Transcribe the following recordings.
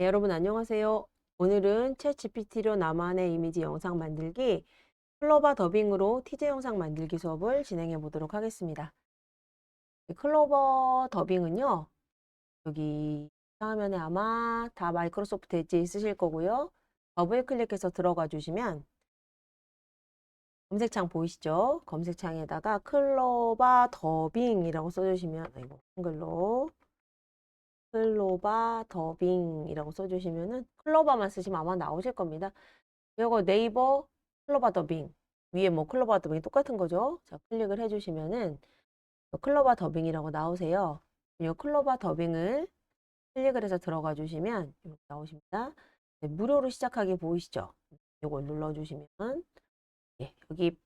네, 여러분 안녕하세요. 오늘은 챗GPT로 나만의 이미지 영상 만들기 클로바 더빙으로 티제 영상 만들기 수업을 진행해 보도록 하겠습니다. 이 클로버 더빙은요. 여기 화면에 아마 다 마이크로소프트 엣지 있으실 거고요. 더블 클릭해서 들어가 주시면 검색창 보이시죠? 검색창에다가 클로바 더빙이라고 써주시면 아이고 한글로 클로바 더빙이라고 써주시면은 클로바만 쓰시면 아마 나오실 겁니다. 이거 네이버 클로바 더빙 위에 뭐 클로바 더빙 똑같은 거죠. 자 클릭을 해주시면은 요 클로바 더빙이라고 나오세요. 이 클로바 더빙을 클릭을 해서 들어가 주시면 이렇게 나오십니다. 네, 무료로 시작하기 보이시죠? 이걸 눌러주시면 예, 여기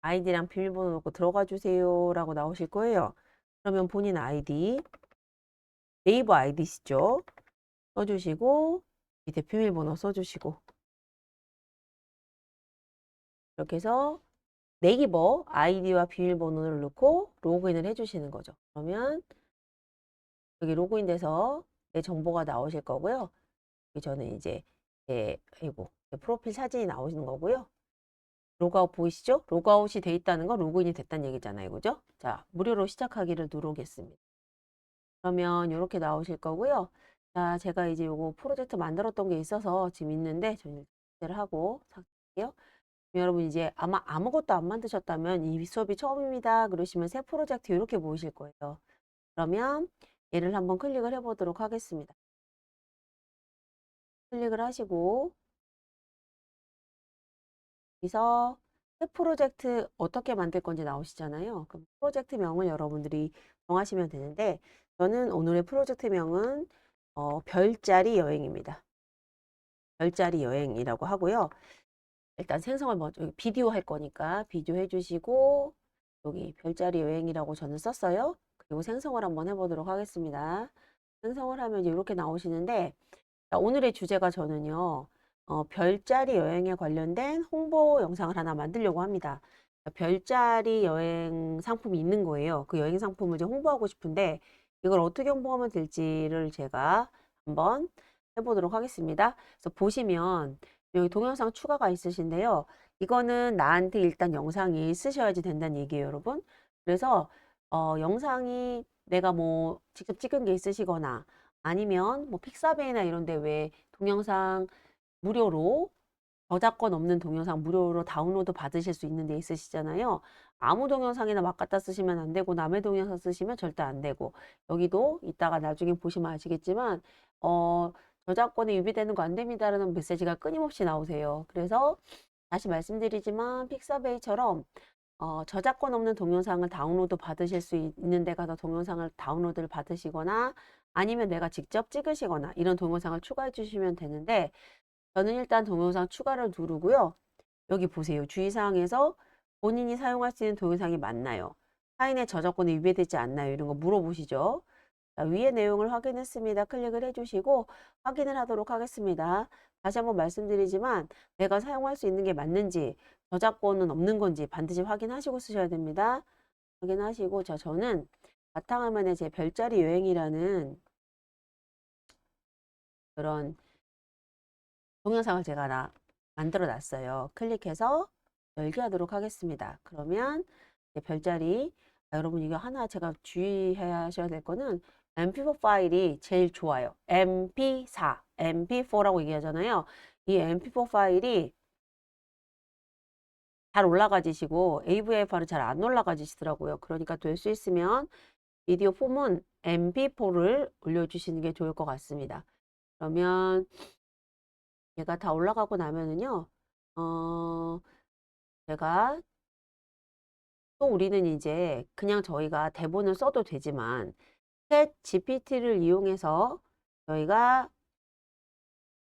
아이디랑 비밀번호 넣고 들어가 주세요라고 나오실 거예요. 그러면 본인 아이디 네이버 아이디시죠? 써주시고 밑에 비밀번호 써주시고 이렇게 해서 네이버 아이디와 비밀번호를 넣고 로그인을 해주시는 거죠. 그러면 여기 로그인 돼서 내 정보가 나오실 거고요. 여기 저는 이제 제 아이고 제 프로필 사진이 나오시는 거고요. 로그아웃 보이시죠? 로그아웃이 돼 있다는 건 로그인이 됐다는 얘기잖아요. 그죠? 자, 무료로 시작하기를 누르겠습니다. 그러면 이렇게 나오실 거고요. 자, 제가 이제 요거 프로젝트 만들었던 게 있어서 지금 있는데 저는 삭제를 하고 삭제할게요. 여러분 이제 아마 아무것도 안 만드셨다면 이 수업이 처음입니다. 그러시면 새 프로젝트 이렇게 보이실 거예요. 그러면 얘를 한번 클릭을 해보도록 하겠습니다. 클릭을 하시고 여기서 새 프로젝트 어떻게 만들 건지 나오시잖아요. 그럼 프로젝트명을 여러분들이 정하시면 되는데 저는 오늘의 프로젝트명은 어, 별자리 여행입니다. 별자리 여행이라고 하고요. 일단 생성을 먼저 비디오 할 거니까 비디오 해주시고 여기 별자리 여행이라고 저는 썼어요. 그리고 생성을 한번 해보도록 하겠습니다. 생성을 하면 이렇게 나오시는데 자, 오늘의 주제가 저는요. 어, 별자리 여행에 관련된 홍보 영상을 하나 만들려고 합니다. 별자리 여행 상품이 있는 거예요. 그 여행 상품을 이제 홍보하고 싶은데 이걸 어떻게 홍보하면 될지를 제가 한번 해보도록 하겠습니다. 그래서 보시면 여기 동영상 추가가 있으신데요. 이거는 나한테 일단 영상이 쓰셔야지 된다는 얘기예요, 여러분. 그래서 어, 영상이 내가 뭐 직접 찍은 게 있으시거나 아니면 뭐 픽사베이나 이런 데 왜 동영상 무료로 저작권 없는 동영상 무료로 다운로드 받으실 수 있는 데 있으시잖아요. 아무 동영상이나 막 갖다 쓰시면 안 되고 남의 동영상 쓰시면 절대 안 되고 여기도 이따가 나중에 보시면 아시겠지만 어 저작권이 유비되는 거 안 됩니다라는 메시지가 끊임없이 나오세요. 그래서 다시 말씀드리지만 픽사베이처럼 어, 저작권 없는 동영상을 다운로드 받으실 수 있는 데 가서 동영상을 다운로드를 받으시거나 아니면 내가 직접 찍으시거나 이런 동영상을 추가해 주시면 되는데 저는 일단 동영상 추가를 누르고요. 여기 보세요. 주의사항에서 본인이 사용할 수 있는 동영상이 맞나요? 타인의 저작권이 위배되지 않나요? 이런 거 물어보시죠. 자, 위의 내용을 확인했습니다. 클릭을 해주시고 확인을 하도록 하겠습니다. 다시 한번 말씀드리지만 내가 사용할 수 있는 게 맞는지 저작권은 없는 건지 반드시 확인하시고 쓰셔야 됩니다. 확인하시고 자 저는 바탕화면에 제 별자리 여행이라는 그런 동영상을 제가 나, 만들어 놨어요. 클릭해서 열기 하도록 하겠습니다. 그러면 별자리 아, 여러분 이거 하나 제가 주의하셔야 될 거는 mp4 파일이 제일 좋아요. mp4, mp4라고 얘기하잖아요. 이 mp4 파일이 잘 올라가지시고 AVFR은 잘 안 올라가지시더라고요. 그러니까 될 수 있으면 비디오 폼은 mp4를 올려주시는 게 좋을 것 같습니다. 그러면 얘가 다 올라가고 나면은요, 어, 제가 또 우리는 이제 그냥 저희가 대본을 써도 되지만 챗 GPT를 이용해서 저희가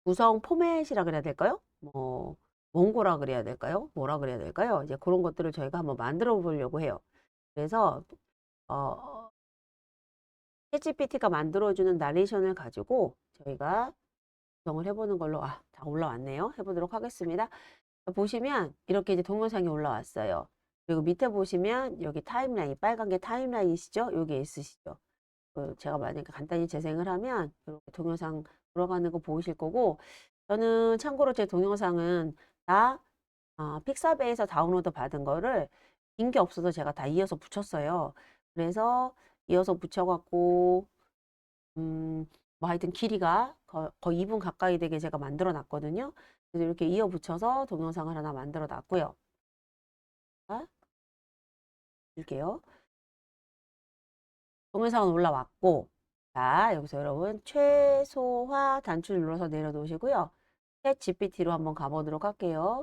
구성 포맷이라 그래야 될까요? 뭐 원고라 그래야 될까요? 뭐라 그래야 될까요? 이제 그런 것들을 저희가 한번 만들어 보려고 해요. 그래서 어, 챗GPT가 만들어주는 나레이션을 가지고 저희가 구성을 해보는 걸로 아, 다 올라왔네요. 해보도록 하겠습니다. 보시면 이렇게 이제 동영상이 올라왔어요. 그리고 밑에 보시면 여기 타임라인, 빨간 게 타임라인이시죠? 여기 있으시죠? 그 제가 만약에 간단히 재생을 하면 이렇게 동영상 돌아가는 거 보이실 거고 저는 참고로 제 동영상은 다 아, 픽사베이에서 다운로드 받은 거를 긴 게 없어서 제가 다 이어서 붙였어요. 그래서 이어서 붙여갖고 음, 뭐 하여튼 길이가 거, 거의 2분 가까이 되게 제가 만들어 놨거든요. 이렇게 이어 붙여서 동영상을 하나 만들어 놨고요. 자, 줄게요. 동영상은 올라왔고, 자, 여기서 여러분 최소화 단추 눌러서 내려놓으시고요. 챗 GPT로 한번 가보도록 할게요.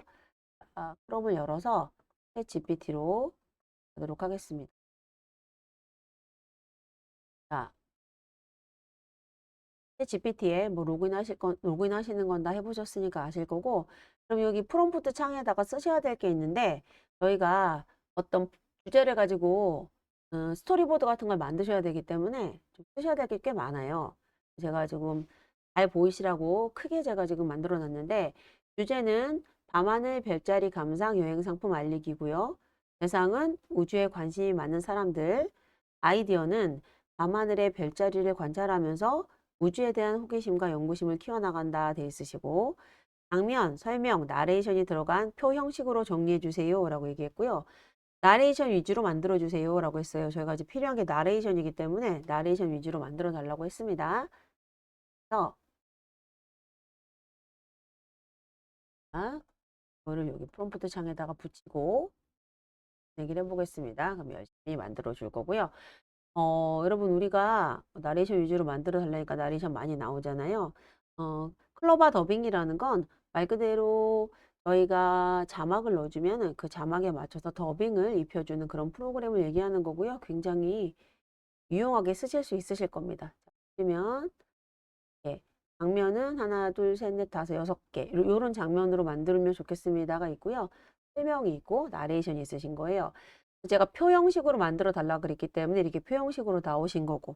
아, 크롬을 열어서 챗 GPT로 가도록 하겠습니다. GPT에 뭐 로그인 하실 건, 로그인 하시는 건 다 해보셨으니까 아실 거고, 그럼 여기 프롬프트 창에다가 쓰셔야 될 게 있는데, 저희가 어떤 주제를 가지고 어, 스토리보드 같은 걸 만드셔야 되기 때문에 좀 쓰셔야 될 게 꽤 많아요. 제가 지금 잘 보이시라고 크게 제가 지금 만들어 놨는데, 주제는 밤하늘 별자리 감상 여행 상품 알리기고요. 대상은 우주에 관심이 많은 사람들, 아이디어는 밤하늘의 별자리를 관찰하면서 우주에 대한 호기심과 연구심을 키워나간다 돼 있으시고 장면, 설명, 나레이션이 들어간 표 형식으로 정리해 주세요 라고 얘기했고요. 나레이션 위주로 만들어 주세요 라고 했어요. 저희가 이제 필요한 게 나레이션이기 때문에 나레이션 위주로 만들어 달라고 했습니다. 그래서 자, 이거를 여기 프롬프트 창에다가 붙이고 얘기를 해보겠습니다. 그럼 열심히 만들어 줄 거고요. 어, 여러분 우리가 나레이션 위주로 만들어 달라니까 나레이션 많이 나오잖아요. 어, 클로바 더빙이라는 건 말 그대로 저희가 자막을 넣어주면 그 자막에 맞춰서 더빙을 입혀주는 그런 프로그램을 얘기하는 거고요. 굉장히 유용하게 쓰실 수 있으실 겁니다. 자, 보시면 예, 장면은 하나, 둘, 셋, 넷, 다섯, 여섯 개 이런 장면으로 만들면 좋겠습니다가 있고요. 설명이 있고 나레이션이 있으신 거예요. 제가 표 형식으로 만들어 달라 그랬기 때문에 이렇게 표 형식으로 나오신 거고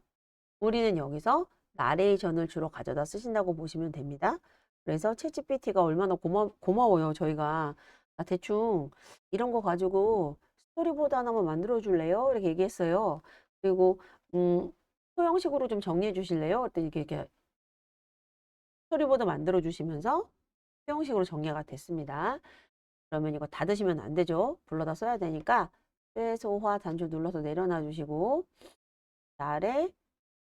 우리는 여기서 나레이션을 주로 가져다 쓰신다고 보시면 됩니다. 그래서 챗GPT가 얼마나 고마, 고마워요. 저희가 아, 대충 이런 거 가지고 스토리보드 하나만 만들어 줄래요? 이렇게 얘기했어요. 그리고 음, 표 형식으로 좀 정리해 주실래요? 그랬더니 이렇게, 이렇게 스토리보드 만들어 주시면서 표 형식으로 정리가 됐습니다. 그러면 이거 닫으시면 안 되죠. 불러다 써야 되니까 최소화 단추 눌러서 내려놔 주시고 아래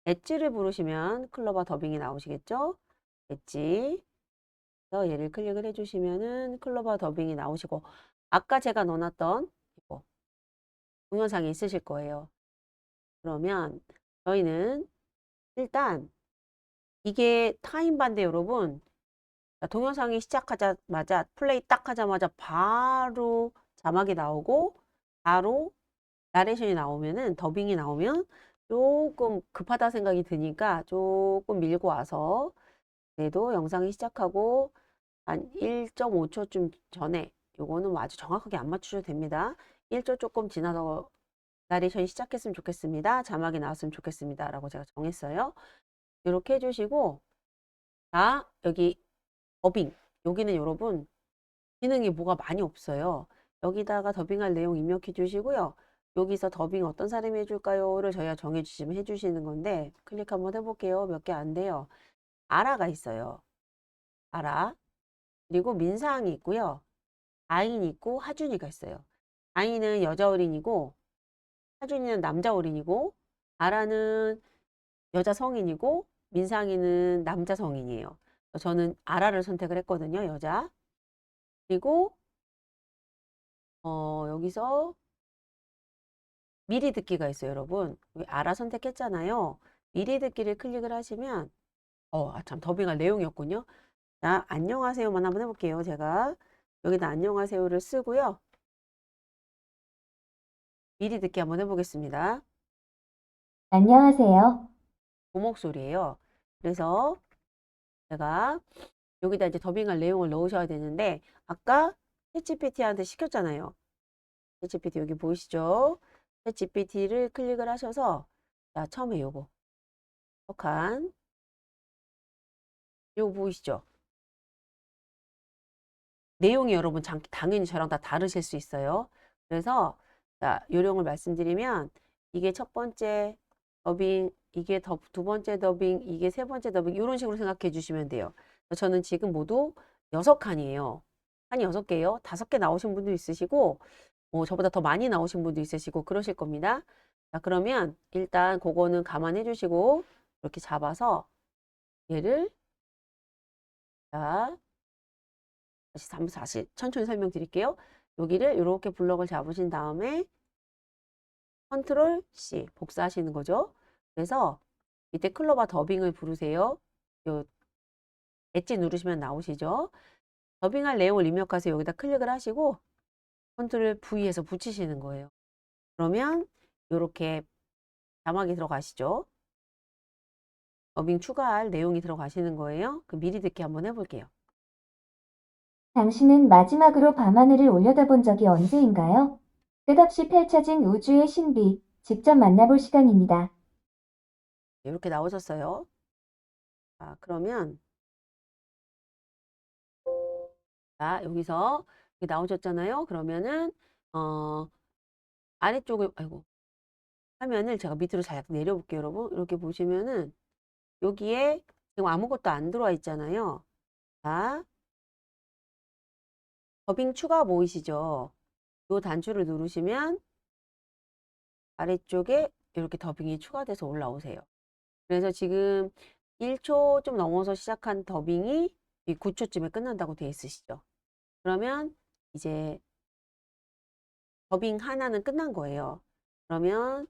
엣지를 부르시면 클로버 더빙이 나오시겠죠? 엣지 그래서 얘를 클릭을 해주시면은 클로버 더빙이 나오시고 아까 제가 넣어놨던 이거 동영상이 있으실 거예요. 그러면 저희는 일단 이게 타임반대 여러분 자, 동영상이 시작하자마자 플레이 딱 하자마자 바로 자막이 나오고 바로 나레이션이 나오면은 더빙이 나오면 조금 급하다 생각이 드니까 조금 밀고 와서 그래도 영상이 시작하고 한 1.5초쯤 전에 요거는 뭐 아주 정확하게 안 맞추셔도 됩니다. 1초 조금 지나서 나레이션이 시작했으면 좋겠습니다. 자막이 나왔으면 좋겠습니다. 라고 제가 정했어요. 이렇게 해주시고 자 여기 더빙 여기는 여러분 기능이 뭐가 많이 없어요. 여기다가 더빙할 내용 입력해 주시고요. 여기서 더빙 어떤 사람이 해줄까요?를 저희가 정해주시면 해주시는 건데 클릭 한번 해볼게요. 몇 개 안 돼요. 아라가 있어요. 아라 그리고 민상이 있고요. 아인이 있고 하준이가 있어요. 아인은 여자 어린이고 하준이는 남자 어린이고 아라는 여자 성인이고 민상이는 남자 성인이에요. 저는 아라를 선택을 했거든요. 여자. 그리고 어, 여기서 미리 듣기가 있어요, 여러분. 아라 선택했잖아요. 미리 듣기를 클릭을 하시면 어, 아, 참 더빙할 내용이었군요. 자, 안녕하세요만 한번 해볼게요. 제가 여기다 안녕하세요를 쓰고요. 미리 듣기 한번 해보겠습니다. 안녕하세요. 그 목소리예요. 그래서 제가 여기다 이제 더빙할 내용을 넣으셔야 되는데 아까 챗GPT한테 시켰잖아요. 챗GPT 여기 보이시죠? 챗GPT를 클릭을 하셔서 자 처음에 요거 석한 요거 보이시죠? 내용이 여러분 장- 당연히 저랑 다 다르실 수 있어요. 그래서 자 요령을 말씀드리면 이게 첫 번째 더빙 이게 더, 두 번째 더빙, 이게 세 번째 더빙 이런 식으로 생각해 주시면 돼요. 저는 지금 모두 여섯 칸이에요. 칸이 여섯 개요. 다섯 개 나오신 분도 있으시고 뭐 저보다 더 많이 나오신 분도 있으시고 그러실 겁니다. 자, 그러면 일단 그거는 감안해 주시고 이렇게 잡아서 얘를 자 다시 한번 다시 천천히 설명드릴게요. 여기를 이렇게 블럭을 잡으신 다음에 컨트롤 C 복사하시는 거죠. 그래서 밑에 클로바 더빙을 부르세요. 요 엣지 누르시면 나오시죠. 더빙할 내용을 입력하세요. 여기다 클릭을 하시고 컨트롤 V에서 붙이시는 거예요. 그러면 이렇게 자막이 들어가시죠. 더빙 추가할 내용이 들어가시는 거예요. 그 미리 듣기 한번 해볼게요. 당신은 마지막으로 밤하늘을 올려다본 적이 언제인가요? 끝없이 펼쳐진 우주의 신비, 직접 만나볼 시간입니다. 이렇게 나오셨어요. 자, 그러면 자, 여기서 이렇게 나오셨잖아요. 그러면은 어 아래쪽을 아이고 화면을 제가 밑으로 잘 내려볼게요, 여러분. 이렇게 보시면은 여기에 지금 아무것도 안 들어와 있잖아요. 자, 더빙 추가 보이시죠? 요 단추를 누르시면 아래쪽에 이렇게 더빙이 추가돼서 올라오세요. 그래서 지금 1초 좀 넘어서 시작한 더빙이 이 9초쯤에 끝난다고 되어 있으시죠. 그러면 이제 더빙 하나는 끝난 거예요. 그러면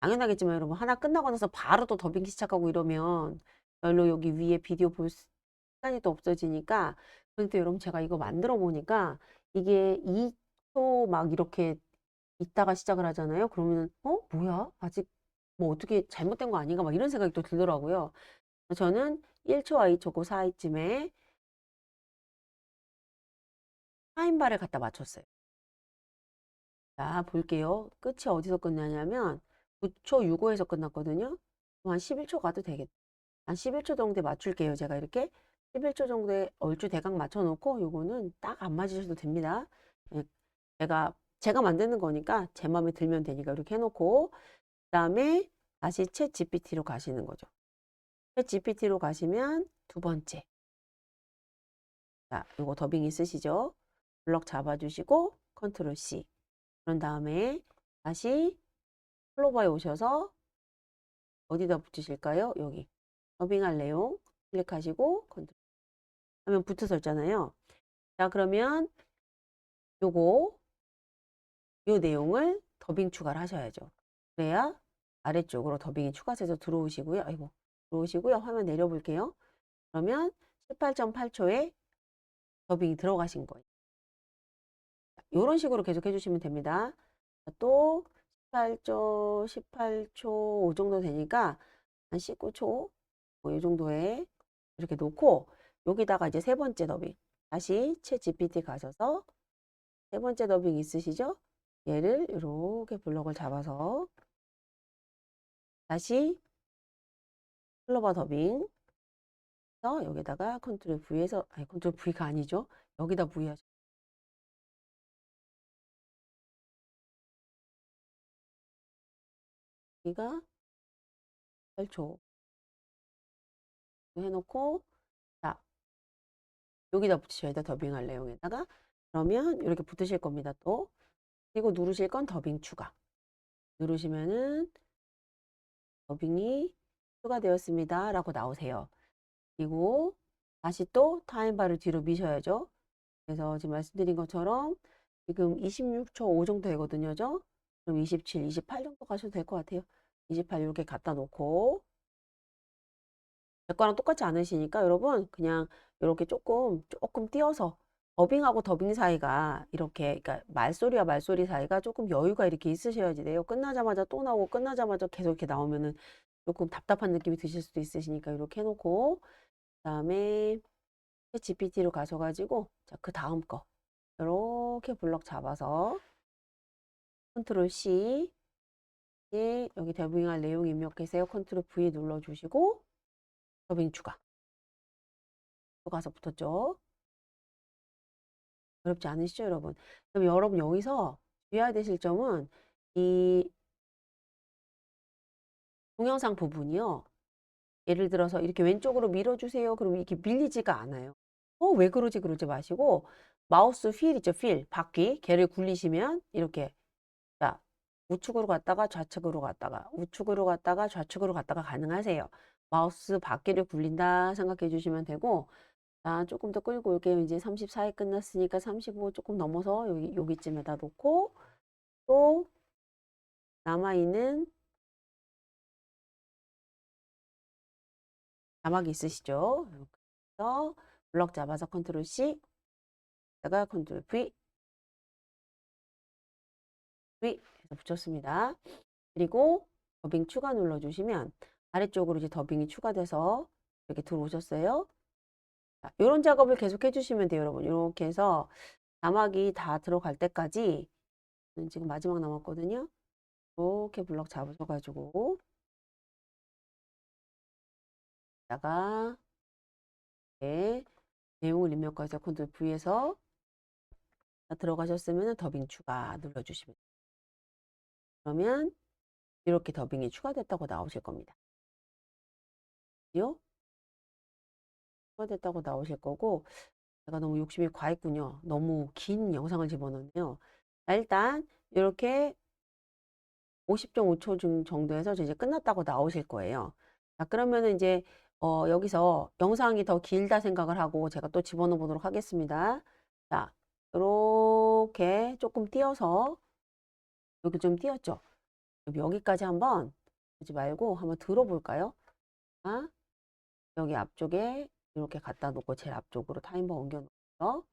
당연하겠지만 여러분 하나 끝나고 나서 바로 또 더빙 시작하고 이러면 별로 여기 위에 비디오 볼 시간이 또 없어지니까 또 여러분 제가 이거 만들어 보니까 이게 2초 막 이렇게 있다가 시작을 하잖아요. 그러면 어 뭐야 아직 뭐 어떻게 잘못된 거 아닌가 막 이런 생각이 또 들더라고요. 저는 1초와 2초 그 사이쯤에 타임바를 갖다 맞췄어요. 자, 볼게요. 끝이 어디서 끝나냐면 9초 65에서 끝났거든요. 한 11초 가도 되겠다. 한 11초 정도에 맞출게요. 제가 이렇게 11초 정도에 얼추 대강 맞춰놓고 요거는 딱 안 맞으셔도 됩니다. 예, 제가 제가 만드는 거니까 제 마음에 들면 되니까 이렇게 해놓고 그 다음에 다시 챗 GPT로 가시는 거죠. 챗 GPT로 가시면 두 번째. 자, 요거 더빙 있으시죠? 블럭 잡아주시고 컨트롤 C. 그런 다음에 다시 클로버에 오셔서 어디다 붙이실까요? 여기 더빙할 내용 클릭하시고 컨트롤 하면 붙어서 있잖아요. 자 그러면 요거 요 내용을 더빙 추가를 하셔야죠. 그래야 아래쪽으로 더빙이 추가돼서 들어오시고요. 아이고 들어오시고요. 화면 내려볼게요. 그러면 18.8초에 더빙이 들어가신 거예요. 이런 식으로 계속 해주시면 됩니다. 또 18초, 18초, 이 정도 되니까 한 19초, 뭐 이 정도에 이렇게 놓고 여기다가 이제 세 번째 더빙 다시 챗 GPT 가셔서 세 번째 더빙 있으시죠? 얘를 이렇게 블럭을 잡아서 다시 클로버 더빙 서 여기다가 컨트롤 V에서 아니 컨트롤 V가 아니죠. 여기다 V 하죠. 여기가 8초 해놓고 자 여기다 붙이셔야 돼 더빙할 내용에다가. 그러면 이렇게 붙으실 겁니다 또. 그리고 누르실 건 더빙 추가. 누르시면은 더빙이 추가되었습니다 라고 나오세요. 그리고 다시 또 타임바를 뒤로 미셔야죠. 그래서 지금 말씀드린 것처럼 지금 26초 5 정도 되거든요 죠? 그럼 27, 28 정도 가셔도 될 것 같아요 28 이렇게 갖다 놓고 제 거랑 똑같지 않으시니까 여러분 그냥 이렇게 조금 조금 띄어서 더빙하고 더빙 사이가 이렇게 그러니까 말소리와 말소리 사이가 조금 여유가 이렇게 있으셔야지 돼요. 끝나자마자 또 나오고 끝나자마자 계속 이렇게 나오면은 조금 답답한 느낌이 드실 수도 있으시니까 이렇게 해놓고 그다음에 GPT로 가셔가지고 자 그 다음 거 이렇게 블럭 잡아서 컨트롤 C 예, 여기 더빙할 내용 입력하세요. 컨트롤 V 눌러주시고 더빙 추가. 또 가서 붙었죠. 어렵지 않으시죠, 여러분? 그럼 여러분 여기서 주의해야 되실 점은 이 동영상 부분이요. 예를 들어서 이렇게 왼쪽으로 밀어주세요. 그러면 이렇게 밀리지가 않아요. 어, 왜 그러지? 그러지 마시고 마우스 휠 있죠? 휠, 바퀴, 걔를 굴리시면 이렇게 자, 우측으로 갔다가 좌측으로 갔다가 우측으로 갔다가 좌측으로 갔다가 가능하세요. 마우스 바퀴를 굴린다 생각해 주시면 되고 자, 조금 더 끌고 올게요. 이제 34회 끝났으니까 35 조금 넘어서 여기 여기쯤에다 놓고 또 남아있는 자막이 있으시죠? 해서 블럭 잡아서 컨트롤 C, 다가 컨트롤 V, V 붙였습니다. 그리고 더빙 추가 눌러주시면 아래쪽으로 이제 더빙이 추가돼서 이렇게 들어오셨어요. 자, 이런 작업을 계속 해주시면 돼요, 여러분. 이렇게 해서 자막이 다 들어갈 때까지 지금 마지막 남았거든요. 이렇게 블럭 잡으셔가지고 다가 네, 내용을 입력해서 컨트롤 V에서 들어가셨으면 더빙 추가 눌러주시면 돼요. 그러면 이렇게 더빙이 추가됐다고 나오실 겁니다. 요 추가됐다고 나오실 거고 제가 너무 욕심이 과했군요. 너무 긴 영상을 집어넣네요. 자, 일단 이렇게 50.5초 정도에서 이제 끝났다고 나오실 거예요. 자, 그러면은 이제 어, 여기서 영상이 더 길다 생각을 하고 제가 또 집어넣어 보도록 하겠습니다. 자, 이렇게 조금 띄어서 여기 좀 띄었죠? 여기까지 한번 보지 말고 한번 들어볼까요? 자, 여기 앞쪽에 이렇게 갖다 놓고 제일 앞쪽으로 타임버 옮겨 놓고요.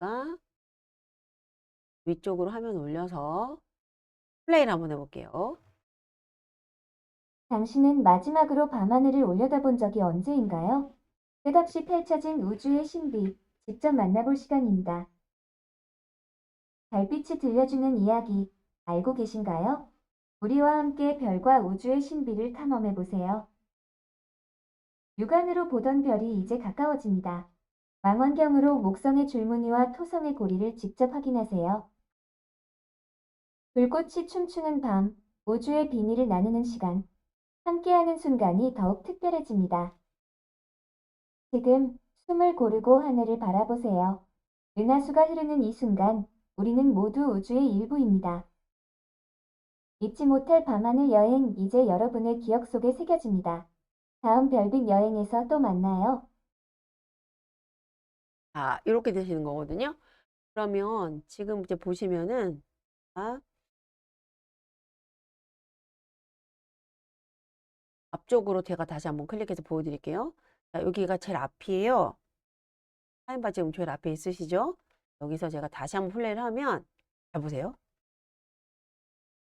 자, 위쪽으로 화면 올려서 플레이를 한번 해볼게요. 당신은 마지막으로 밤하늘을 올려다본 적이 언제인가요? 끝없이 펼쳐진 우주의 신비, 직접 만나볼 시간입니다. 달빛이 들려주는 이야기, 알고 계신가요? 우리와 함께 별과 우주의 신비를 탐험해 보세요. 육안으로 보던 별이 이제 가까워집니다. 망원경으로 목성의 줄무늬와 토성의 고리를 직접 확인하세요. 불꽃이 춤추는 밤, 우주의 비밀을 나누는 시간, 함께하는 순간이 더욱 특별해집니다. 지금 숨을 고르고 하늘을 바라보세요. 은하수가 흐르는 이 순간, 우리는 모두 우주의 일부입니다. 잊지 못할 밤하늘 여행 이제 여러분의 기억 속에 새겨집니다. 다음 별빛 여행에서 또 만나요. 자, 이렇게 되시는 거거든요. 그러면 지금 이제 보시면은, 자, 앞쪽으로 제가 다시 한번 클릭해서 보여드릴게요. 자, 여기가 제일 앞이에요. 타임바 지금 제일 앞에 있으시죠? 여기서 제가 다시 한번 플레이를 하면, 잘 보세요.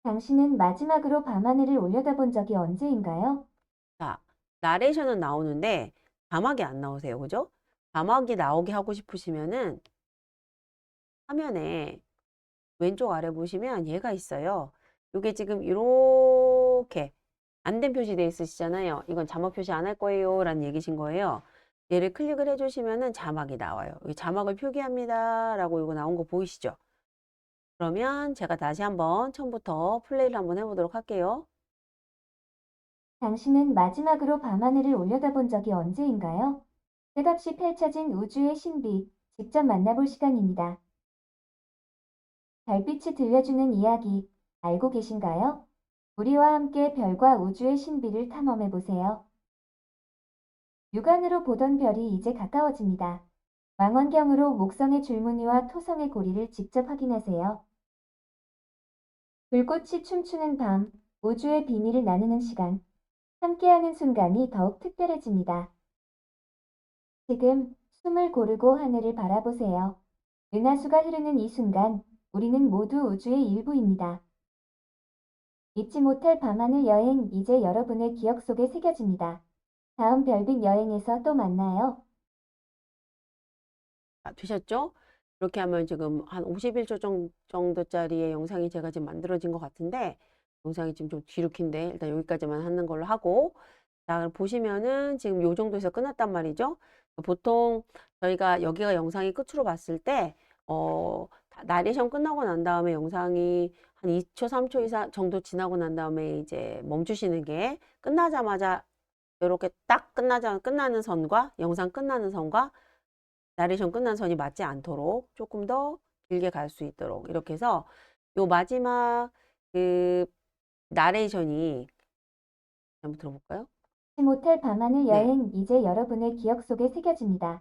당신은 마지막으로 밤하늘을 올려다본 적이 언제인가요? 자, 나레이션은 나오는데 자막이 안 나오세요. 그죠? 자막이 나오게 하고 싶으시면은 화면에 왼쪽 아래 보시면 얘가 있어요. 이게 지금 이렇게 안 된 표시되어 있으시잖아요. 이건 자막 표시 안 할 거예요. 라는 얘기신 거예요. 얘를 클릭을 해주시면은 자막이 나와요. 자막을 표기합니다. 라고 이거 나온 거 보이시죠? 그러면 제가 다시 한번 처음부터 플레이를 한번 해보도록 할게요. 당신은 마지막으로 밤하늘을 올려다본 적이 언제인가요? 끝없이 펼쳐진 우주의 신비, 직접 만나볼 시간입니다. 달빛이 들려주는 이야기, 알고 계신가요? 우리와 함께 별과 우주의 신비를 탐험해 보세요. 육안으로 보던 별이 이제 가까워집니다. 망원경으로 목성의 줄무늬와 토성의 고리를 직접 확인하세요. 불꽃이 춤추는 밤, 우주의 비밀을 나누는 시간, 함께하는 순간이 더욱 특별해집니다. 지금 숨을 고르고 하늘을 바라보세요. 은하수가 흐르는 이 순간, 우리는 모두 우주의 일부입니다. 잊지 못할 밤하늘 여행 이제 여러분의 기억 속에 새겨집니다. 다음 별빛 여행에서 또 만나요. 아, 되셨죠? 이렇게 하면 지금 한 51초 정- 정도짜리의 영상이 제가 지금 만들어진 것 같은데 영상이 지금 좀 뒤룩인데 일단 여기까지만 하는 걸로 하고 자 보시면은 지금 요 정도에서 끝났단 말이죠. 보통 저희가 여기가 영상이 끝으로 봤을 때 어, 다- 나레이션 끝나고 난 다음에 영상이 한 2초, 3초 이상 정도 지나고 난 다음에 이제 멈추시는 게 끝나자마자 이렇게 딱 끝나자 끝나는 선과 영상 끝나는 선과 나레이션 끝난 선이 맞지 않도록 조금 더 길게 갈 수 있도록 이렇게 해서 요 마지막 그 나레이션이 한번 들어볼까요? 모텔 밤하늘 네. 여행 이제 여러분의 기억 속에 새겨집니다.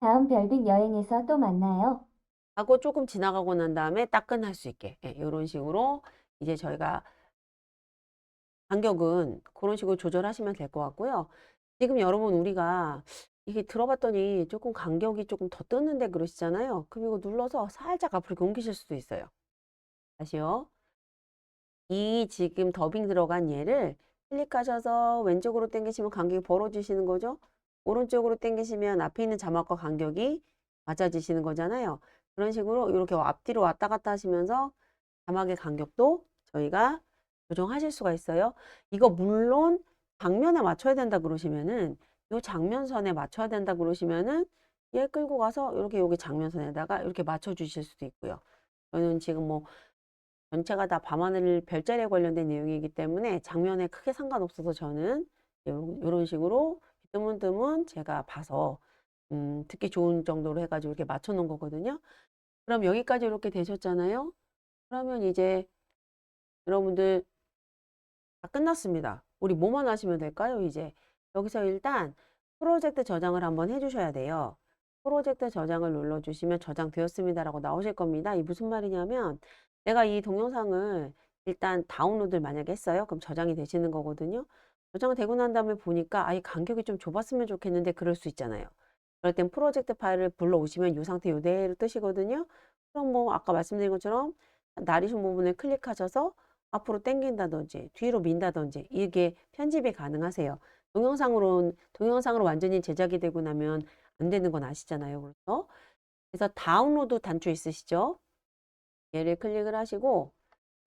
다음 별빛 여행에서 또 만나요. 하고 조금 지나가고 난 다음에 딱 끝날 수 있게 예, 이런 식으로 이제 저희가 간격은 그런 식으로 조절하시면 될 것 같고요. 지금 여러분 우리가 이게 들어봤더니 조금 간격이 조금 더 뜨는데 그러시잖아요. 그럼 이거 눌러서 살짝 앞으로 옮기실 수도 있어요. 다시요. 이 지금 더빙 들어간 얘를 클릭하셔서 왼쪽으로 당기시면 간격이 벌어지시는 거죠. 오른쪽으로 당기시면 앞에 있는 자막과 간격이 맞아지시는 거잖아요. 그런 식으로 이렇게 앞뒤로 왔다 갔다 하시면서 자막의 간격도 저희가 조정하실 수가 있어요. 이거 물론 장면에 맞춰야 된다 그러시면은 요 장면선에 맞춰야 된다 그러시면은 얘 끌고 가서 이렇게 여기 장면선에다가 이렇게 맞춰 주실 수도 있고요. 저는 지금 뭐 전체가 다 밤하늘 별자리에 관련된 내용이기 때문에 장면에 크게 상관없어서 저는 이런 식으로 드문드문 제가 봐서 음, 듣기 좋은 정도로 해가지고 이렇게 맞춰 놓은 거거든요. 그럼 여기까지 이렇게 되셨잖아요. 그러면 이제 여러분들 다 끝났습니다. 우리 뭐만 하시면 될까요? 이제 여기서 일단 프로젝트 저장을 한번 해주셔야 돼요. 프로젝트 저장을 눌러주시면 저장되었습니다라고 나오실 겁니다. 이 무슨 말이냐면 내가 이 동영상을 일단 다운로드를 만약에 했어요. 그럼 저장이 되시는 거거든요. 저장이 되고 난 다음에 보니까 아이 간격이 좀 좁았으면 좋겠는데 그럴 수 있잖아요. 그럴 땐 프로젝트 파일을 불러오시면 이 상태 이대로 뜨시거든요. 그럼 뭐 아까 말씀드린 것처럼 나리션 부분을 클릭하셔서 앞으로 당긴다든지 뒤로 민다든지 이게 편집이 가능하세요. 동영상으로 동영상으로 완전히 제작이 되고 나면 안 되는 건 아시잖아요. 그렇죠? 그래서 다운로드 단추 있으시죠? 얘를 클릭을 하시고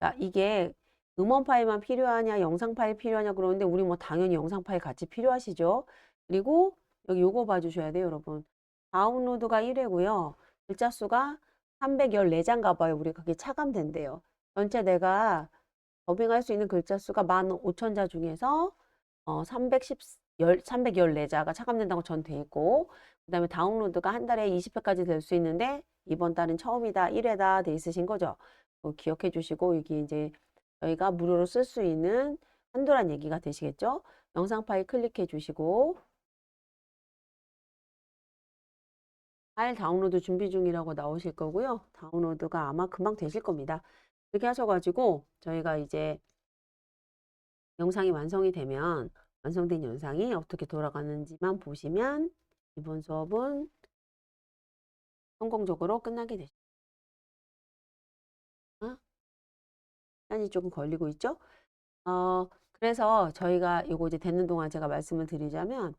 야, 이게 음원 파일만 필요하냐, 영상 파일 필요하냐 그러는데 우리 뭐 당연히 영상 파일 같이 필요하시죠? 그리고 여기 요거 봐주셔야 돼요, 여러분. 다운로드가 1회고요. 글자 수가 314장 봐요. 우리 그게 차감된대요. 전체 내가 더빙할 수 있는 글자 수가 15,000자 중에서 어, 310, 314자가 차감된다고 전 돼 있고 그 다음에 다운로드가 한 달에 20회까지 될 수 있는데 이번 달은 처음이다, 1회다 돼 있으신 거죠. 어, 기억해 주시고 여기 이제 저희가 무료로 쓸 수 있는 한도란 얘기가 되시겠죠. 영상 파일 클릭해 주시고 파일 다운로드 준비 중이라고 나오실 거고요. 다운로드가 아마 금방 되실 겁니다. 이렇게 하셔가지고 저희가 이제 영상이 완성이 되면 완성된 영상이 어떻게 돌아가는지만 보시면 이번 수업은 성공적으로 끝나게 되죠. 어? 시간이 조금 걸리고 있죠? 어, 그래서 저희가 이거 이제 되는 동안 제가 말씀을 드리자면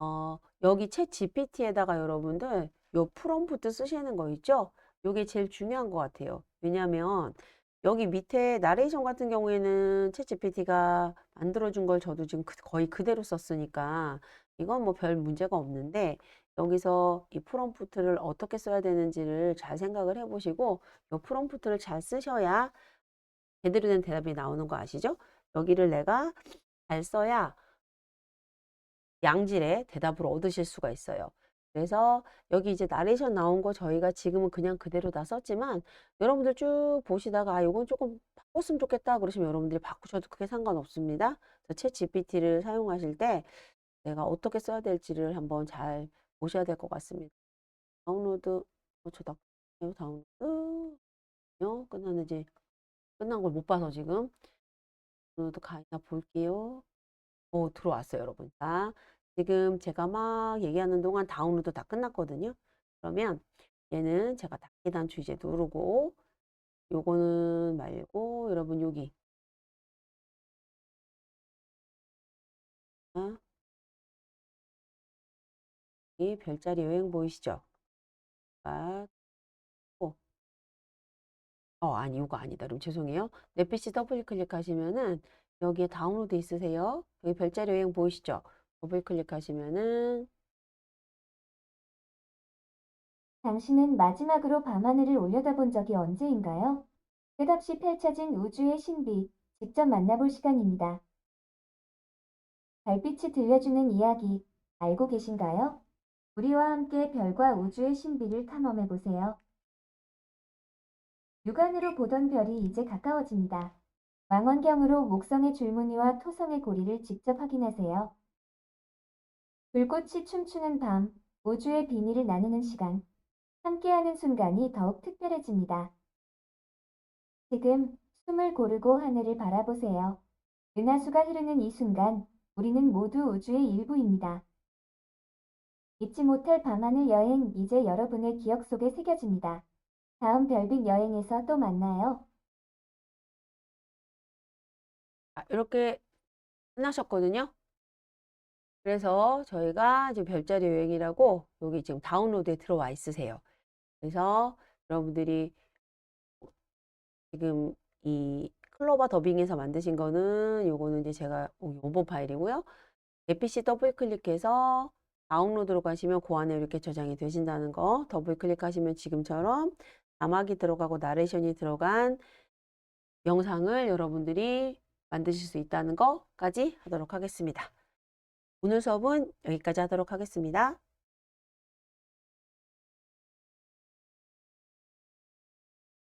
어, 여기 챗 GPT에다가 여러분들 요 프롬프트 쓰시는 거 있죠? 요게 제일 중요한 것 같아요. 왜냐하면 여기 밑에 나레이션 같은 경우에는 챗 GPT가 만들어준 걸 저도 지금 그- 거의 그대로 썼으니까 이건 뭐 별 문제가 없는데 여기서 이 프롬프트를 어떻게 써야 되는지를 잘 생각을 해보시고 이 프롬프트를 잘 쓰셔야 제대로 된 대답이 나오는 거 아시죠? 여기를 내가 잘 써야 양질의 대답을 얻으실 수가 있어요. 그래서 여기 이제 나레이션 나온 거 저희가 지금은 그냥 그대로 다 썼지만 여러분들 쭉 보시다가 아, 요건 조금 바꿨으면 좋겠다 그러시면 여러분들이 바꾸셔도 크게 상관없습니다. 챗 GPT를 사용하실 때 내가 어떻게 써야 될지를 한번 잘 보셔야 될 것 같습니다. 다운로드, 어, 저 나, 다운로드, 요 끝났는지 끝난 걸 못 봐서 지금 다운로드 가있나 볼게요. 오, 들어왔어요, 여러분. 자, 지금 제가 막 얘기하는 동안 다운로드 다 끝났거든요. 그러면 얘는 제가 닫기 단추 이제 누르고 요거는 말고 여러분 여기 아, 이 별자리 여행 보이시죠? 아, 어, 어, 아니, 이거 아니다. 그럼 죄송해요. 내 PC 더블 클릭하시면은 여기에 다운로드 있으세요? 여기 별자리 여행 보이시죠? 더블 클릭하시면은 당신은 마지막으로 밤하늘을 올려다본 적이 언제인가요? 끝없이 펼쳐진 우주의 신비, 직접 만나볼 시간입니다. 별빛이 들려주는 이야기, 알고 계신가요? 우리와 함께 별과 우주의 신비를 탐험해 보세요. 육안으로 보던 별이 이제 가까워집니다. 망원경으로 목성의 줄무늬와 토성의 고리를 직접 확인하세요. 불꽃이 춤추는 밤, 우주의 비밀을 나누는 시간, 함께하는 순간이 더욱 특별해집니다. 지금 숨을 고르고 하늘을 바라보세요. 은하수가 흐르는 이 순간, 우리는 모두 우주의 일부입니다. 잊지 못할 밤하늘 여행, 이제 여러분의 기억 속에 새겨집니다. 다음 별빛 여행에서 또 만나요. 아, 이렇게 끝나셨거든요. 그래서 저희가 지금 별자리 여행이라고 여기 지금 다운로드에 들어와 있으세요. 그래서 여러분들이 지금 이 클로바 더빙에서 만드신 거는 요거는 이제 제가 요번 파일이고요. APC 더블 클릭해서 다운로드로 가시면 그 안에 이렇게 저장이 되신다는 거 더블 클릭하시면 지금처럼 자막이 들어가고 나레이션이 들어간 영상을 여러분들이 만드실 수 있다는 것까지 하도록 하겠습니다. 오늘 수업은 여기까지 하도록 하겠습니다.